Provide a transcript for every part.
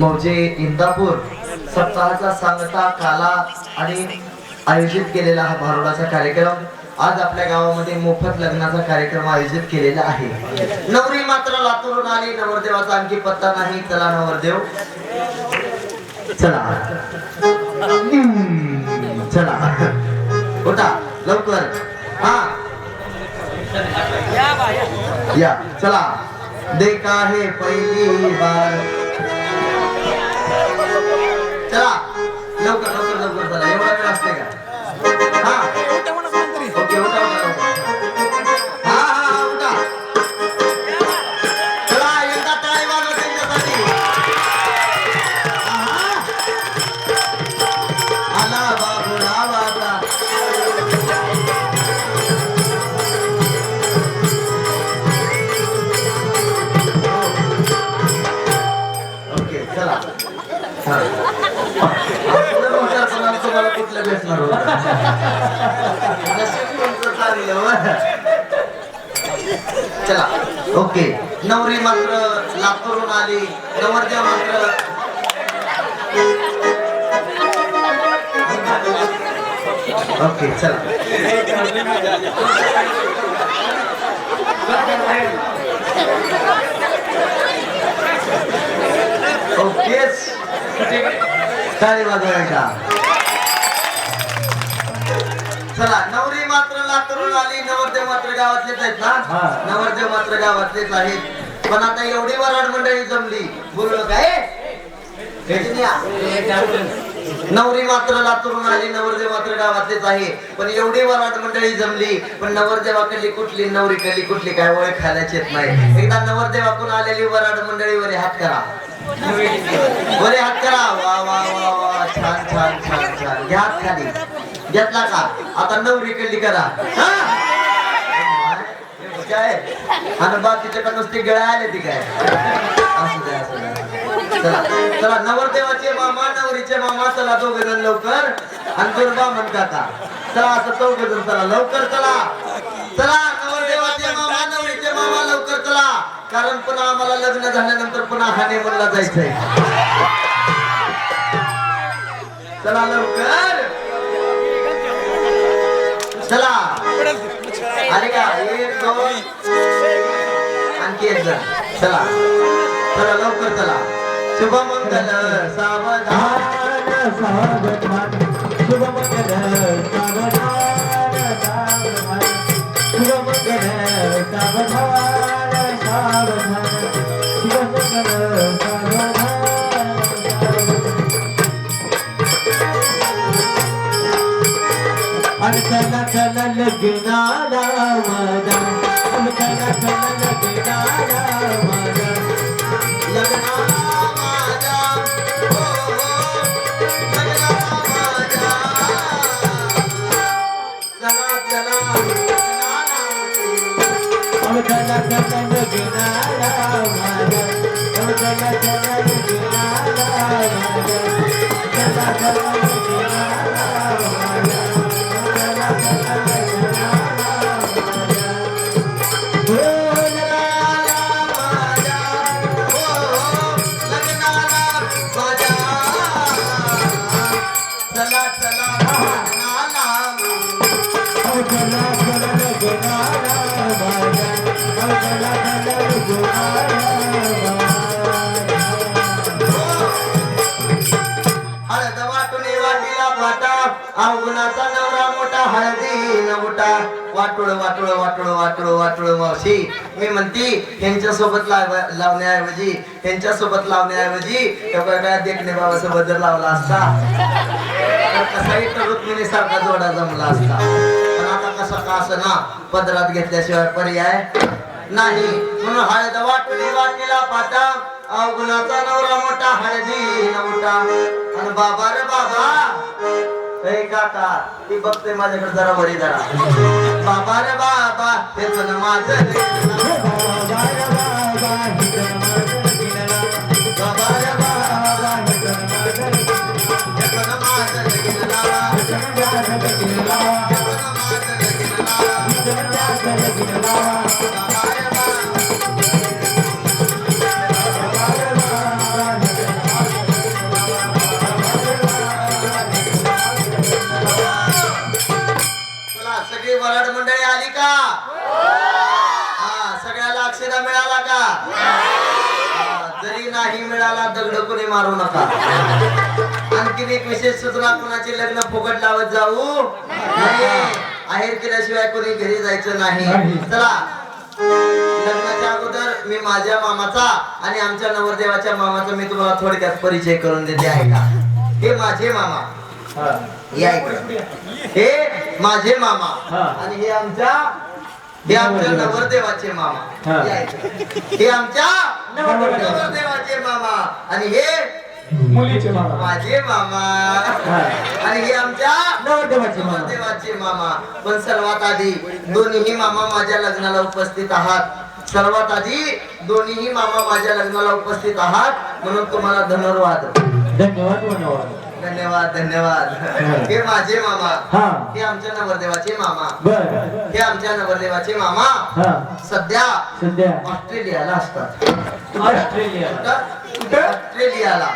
मौजे इंदापूर सप्ताहाचा सांगता काला आणि आयोजित केलेला हा भारुडाचा कार्यक्रम. आज आपल्या गावामध्ये मोफत लग्नाचा कार्यक्रम आयोजित केलेला आहे. नवरी मात्र लातूरून आली नवरदेवाचा आणखी पत्ता नाही. चला नवरदेव. चला. चला. उठा लवकर. हा. या चला. देखा है पहिली बार. चला. लवकर लवकर लवकर चला. एवढा वेळ असते का? कुठलं चला ओके. नवरी मात्र लातूरून आली. नवरदेव मात्र ओके चला. ओके. टाळी वाजवायचा चला नवरी मात्र लातूरून आली नवरदेव मात्र गावातलेच आहेत ना? नवरदेव मात्र गावातलेच आहेत. पण आता एवढी वराड मंडळी जमली. बोललो काय नवरी मात्र लातूरून आली नवरदेव मात्र गावातलेच आहे. पण एवढी वराड मंडळी जमली पण नवरदेवाकडली कुठली नवरी कडली कुठली काय ओळख खायलाच येत नाही. एकदा नवरदेवाकडून आलेली वराड मंडळी वरे हात करा. वरे हात करा. वा वा वा वा. छान छान छान छान. घ्या हात खाली. घेतला का? आता नवरी कडली करा. काय आणि बाकीच्या नुसती गळ्या आले ती काय? असू द्या असू द्या चला नवरदेवाचे मामा नवरीचे मामा चला दोघ जण लवकर. आणि दुर्बा म्हण काका चला असं चौघ जण चला लवकर चला. चला नवरदेवाचे मामा नवरीचे मामा लवकर चला. कारण पुन्हा आम्हाला लग्न झाल्यानंतर पुन्हा हानेमूनला जायचंय. चला लवकर. चला. अरे का? एक दोन. आणखी एक जण. चला. चला लवकर चला. शुभमंगल सावधान सावधान. शुभमंगल. आणि चला चला लग्नाला माझा आणि चला चला लग्नाला माझा लग्नाला नवरा मोठा हळदी न वाटोळ वाटोळ वाटोळ वाटोळ वाटोळ मावशी. मी म्हणती ह्यांच्या सोबत लावण्याऐवजी ह्यांच्या सोबत लावण्याऐवजी देखणे बाबासोबत जर लावला असता तर कसाही तर रुक्मिणी सारखा जोडा जमला असता. पण आता कसा का असं ना पदरात घेतल्याशिवाय पर्याय नाही. म्हणून हळद वाटली वाटीला पाता अवगुणाचा नवरा मोठा हळदी नवटा आणि बाबा रे बाबा हे काका ती बघते माझ्याकडे जरा बरी जरा. बाबा रे बाबा तेच पण माझं झाली का हा सगळ्याला अक्षरा मिळाला का? जरी नाही मिळाला दगड कोणी मारू नका. आणखीन एक विशेष सूचना कुणाचे लग्न फुकट लावत जाऊ आहेर केल्याशिवाय कोणी घरी जायचं नाही. चला. लग्नाच्या अगोदर मी माझ्या मामाचा आणि आमच्या नवरदेवाच्या मामाचा मी तुम्हाला थोडक्यात परिचय करून देते आहे का हे माझे मामा. या इकडे हे माझे मामा. आणि हे आमच्या हे आमच्या नवरदेवाचे मामा. हा. या इकडे. हे आमच्या नवरदेवाचे. मामा. आणि हे मुलीचे मामा. माझे मामा. आणि हे आमच्या नवरदेवाचे मामा. नवरदेवाचे मामा. पण सर्वात आधी दोन्हीही मामा माझ्या लग्नाला उपस्थित आहात. सर्वात आधी दोन्हीही मामा माझ्या लग्नाला उपस्थित आहात. म्हणून तुम्हाला धन्यवाद. धन्यवाद धन्यवाद. धन्यवाद धन्यवाद. हे माझे मामा. हा. आमच्या नवरदेवाचे मामा. हे आमच्या नवरदेवाचे मामा. हा. सध्या सध्या. ऑस्ट्रेलियाला असतात. ऑस्ट्रेलिया कुठं? ऑस्ट्रेलियाला.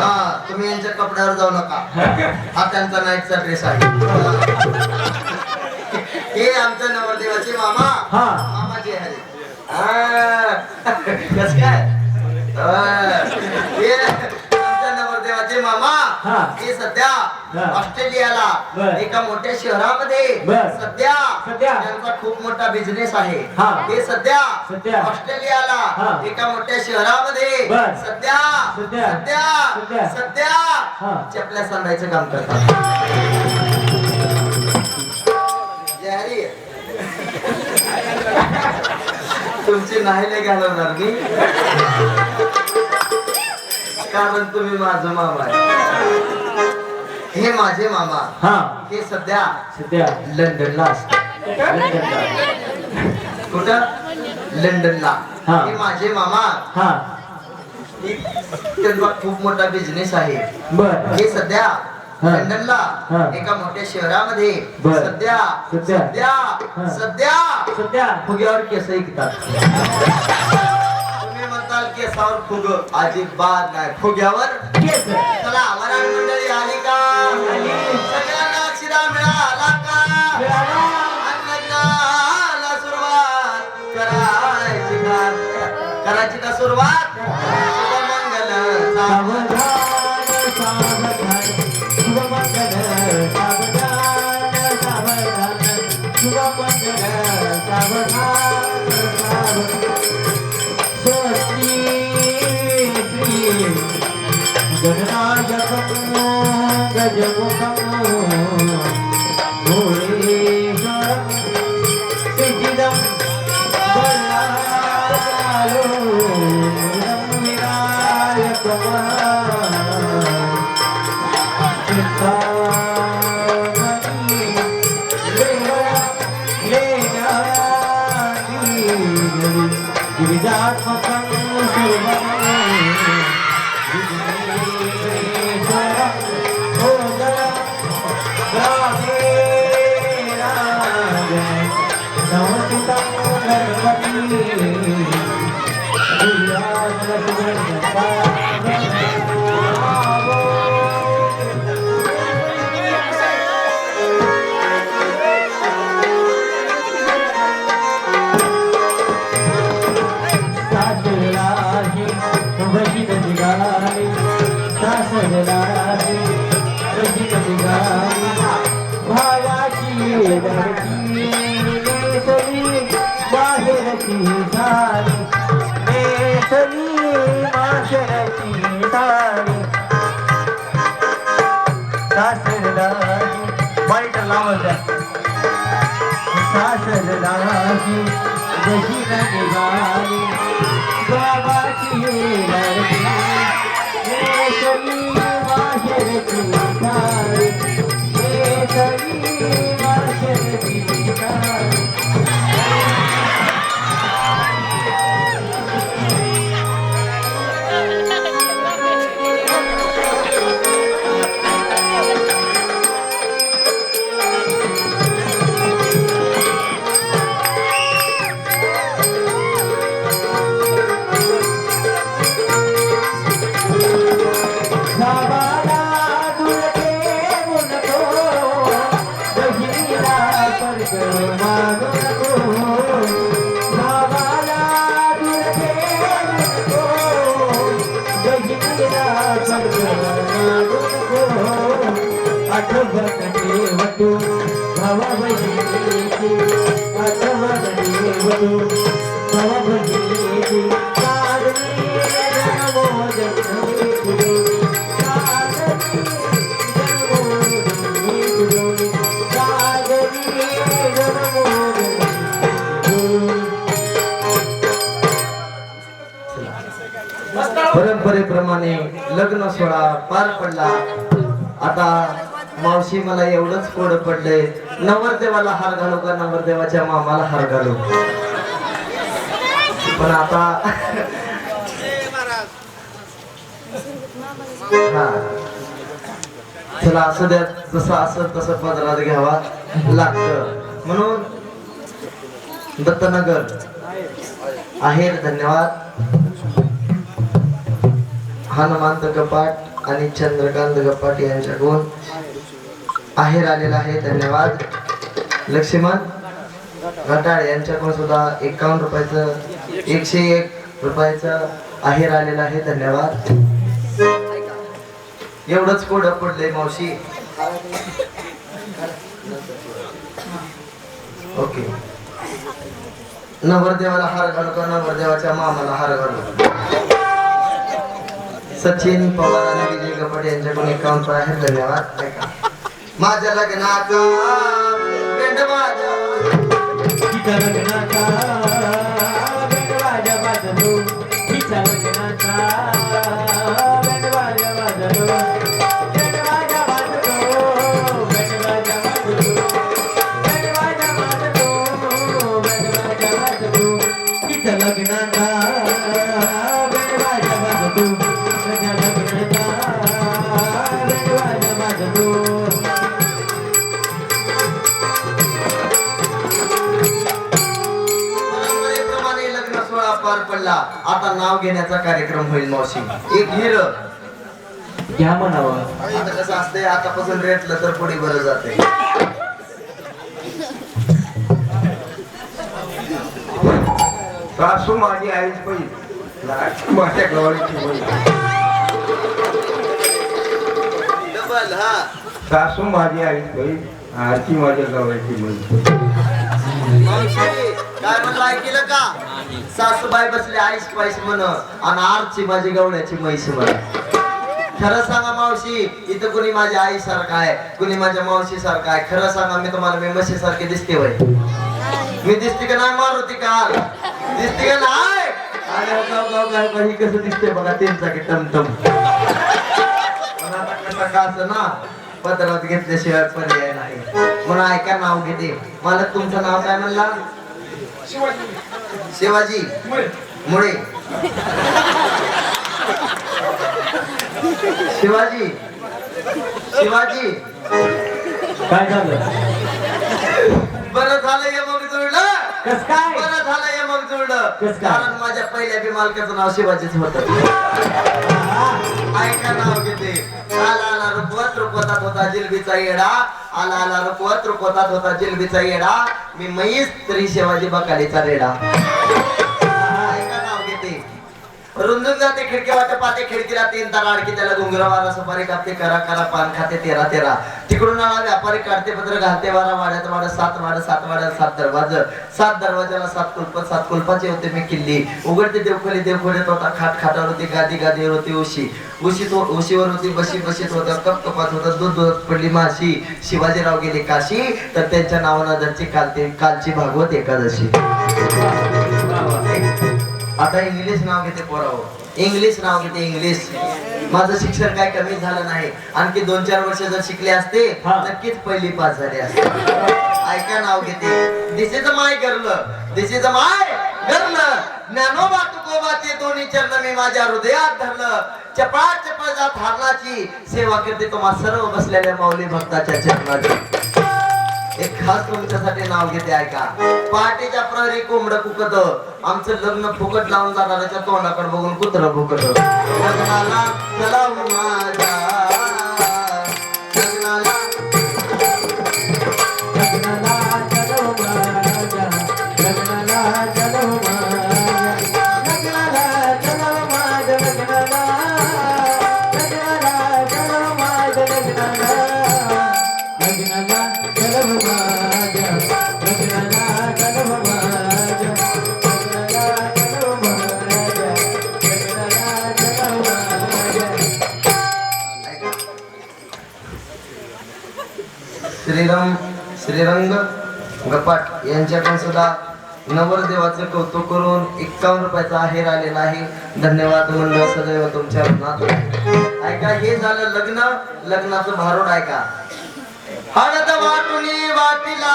हा तुम्ही यांच्या कपड्यावर जाऊ नका. हा. त्यांचा नाईटचा ड्रेस आहे. हे आमच्या नवरदेवाचे मामा. हा. मामाचे हरे कस काय? नवरदेवाचे मामा हा. हे सध्या. ऑस्ट्रेलियाला. एका मोठ्या शहरामध्ये. सध्या सध्या. त्यांचा खूप मोठा बिझनेस आहे. हे सध्या. ऑस्ट्रेलियाला. एका मोठ्या शहरामध्ये. सध्या सध्या. सध्या. चपल्या सांगायचं काम करतात जय हरी. तुमची नाहीले घालवणार मी कारण तुम्ही माझं मामा आहे हे माझे मामा हा हे सध्या सध्या लंडनला असतात लंडनला. कुठं लंडनला हा. हे माझे मामा हा त्यांचा खूप मोठा बिझनेस आहे बर हे सध्या हा. लंडनला हा. एका मोठ्या शहरामध्ये बर. सध्या सध्या. सध्या हा. सध्या सध्या फुग्यावर केस ऐकतात केसावर फुग. अजिबात नाही फुग्यावर. केस चला वराड मंडळी आली का? सगळ्यांना शिरा मिळाला का? मिळाला. सुरुवात. करायची का? करायची का सुरुवात? सासराही वहीन निघाली भावाची लडकी नेसली बाहेरची झाली नेसली माशरची साडी लावत बाबाची लडकी नेसली बाहेरची परंपरेप्रमाणे लग्न सोहळा पार पडला. आता मावशी मला एवढंच कोड पडलंय. नवरदेवाला हार घालू का? नवरदेवाच्या मामाला हार घालू. पण आता हा. चला असं द्या. जसं असं तसं पदरात घ्यावा लागतं. म्हणून दत्तनगर. आहेर धन्यवाद. हनुमंत कपाट आणि चंद्रकांत कपाट यांच्याकडून आहेर आलेला आहे. धन्यवाद. लक्ष्मण घटाळ यांच्याकडून सुद्धा एकावन्न रुपयाचं एकशे एक रुपयाचं आहेर आलेलं आहे. धन्यवाद. एवढंच कोड पडले मावशी. ओके. नवरदेवाला हार घालू का? नवरदेवाच्या मामाला हार घालू? सचिन पवार आणि विजय कपट यांच्याकडून एकावन्न आहे धन्यवाद. ऐका. माझ्या लग्नात माझ्या. लग्नाचा सोहळा पार पडला. आता नाव घेण्याचा कार्यक्रम होईल मावशी. एक हिर. घ्या म्हणावं. आता कसं असतंय आतापासून रेटलं तर पुढे बरं जाते सासू माझी आईच पाहिजे माझ्या डबल हा. सासू माझी आईच पाहिजे आरती माझ्या बाई मावशी काय म्हणलं ऐकलं का? सासूबाई बसले आईस पाईस म्हण. आणि आरची माझी गवण्याची म्हैस म्हण. खरं सांगा मावशी इथं कुणी माझ्या आई सारखा आहे कुणी माझ्या मावशी सारखा आहे. खरं सांगा मी तुम्हाला मी म्हशी सारखे दिसते वय मी दिसते का नाही मारुती का? दिसते का नाही? ही कसं दिसते बघा त्यांचा की टमटम. ना पदरात घेतल्याशिवाय पर्याय नाही. म्हणून ऐका नाव घेते. मला तुमचं नाव काय म्हणला? शिवाजी. मुळे. शिवाजी. शिवाजी. काय झालं? बरं झालं हे मग जुळलं कस काय? बरं झालं हे मग जुळलं? कारण माझ्या पहिल्या बी मालकाचं नाव शिवाजीच होत. ऐका नाव घेते आला आला रुपवत रुपवतात होता जिलबीचा येडा. आला आला रुपवत रुपवतात होता जिलबीचा येडा. मी म्हैस तरी शिवाजी बकालीचा रेडा. ऐका नाव घेते रुंदून जाते खिडकी वाटे पाते खिडकीला तीन तारा अडकी त्याला घुंगरा वारा सुपारी कापते करा करा पान खाते तेरा तेरा. तिकडून आला व्यापारी काढते पत्र घालते वारा वाड्यात वाड्यात सात वाड्या सात वाड्यात सात दरवाजा. सात दरवाजाला सात कुलप सात कुलपाचे होते मी किल्ली. उघडते देवखोली देवखोलीत होता खाट खाटावर होती गादी गादीवर होती उशी. उशी उशीवर होती बशी बशीत होता कप कपात होता दूध दुधात पडली माशी. शिवाजीराव गेले काशी तर त्यांच्या नावानं दरची कालते कालची भागवत एकादशी. आता इंग्लिश नाव घेते पोराव. इंग्लिश नाव घेते इंग्लिश. माझं शिक्षण काय कमी झालं नाही. आणखी दोन चार वर्ष जर शिकले असते. नक्कीच पहिली पास झाले असते. ऐका नाव घेते. This is my girl this is my girl Dnyanoba तुकोबाचे दोन्ही चरण मी माझ्या हृदयात धरलं. चपळा चपळ जात हारणाची सेवा करते तुम्हा सर्व बसलेल्या माऊली भक्ताच्या चरणाची एक खास तुमच्यासाठी नाव घेते ऐका. पहाटेच्या प्रहरी कोंबड कुकत आमचं लग्न फुकट लावून जाणाऱ्याच्या तोंडाकडे बघून कुत्र फुकट. लग्नाला चला हो माझ्या. श्रीरंग श्रीरंग गपाट यांच्याकडून सुद्धा नवरदेवाचं कौतुक करून एक्कावन्न रुपयाचा आहेर आलेला आहे. धन्यवाद मंडळ सदैव तुमच्या मनात ऐका हे झालं लग्न. लग्नाचं भारूड ऐका हळद वाटुनी वाटिला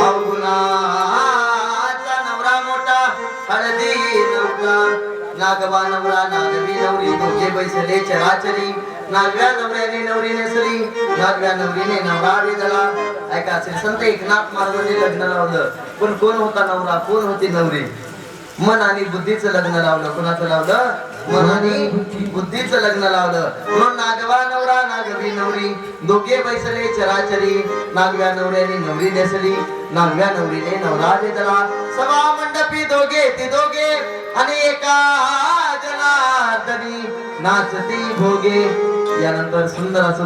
अवगुणाचा नवरा मोठा हळदी नवरा नागबा नवरा नागवी नवरी दोघे बैसले चराचरी नागव्या नवऱ्याने नवरी नेसली नागव्या नवरीने नवरा विधला ऐका असेल संत एकनाथ महाराजांनी लग्न लावलं पण कोण होता नवरा कोण होती नवरी मन आणि बुद्धीचं लग्न लावलं कोणाचं लावलं मनाने बुद्धीचं लग्न लावलं. म्हणून नागवा नवरा नागवी नवरी. दोघे बैसले चराचरी. नागव्या नवऱ्याने नवरी नेसली. नागव्या नवरीने नवरा देतला सभा मंडपी दोघे ती दोघे. आणि एका जनार्दनी. नाचती भोगे. यानंतर सुंदर असं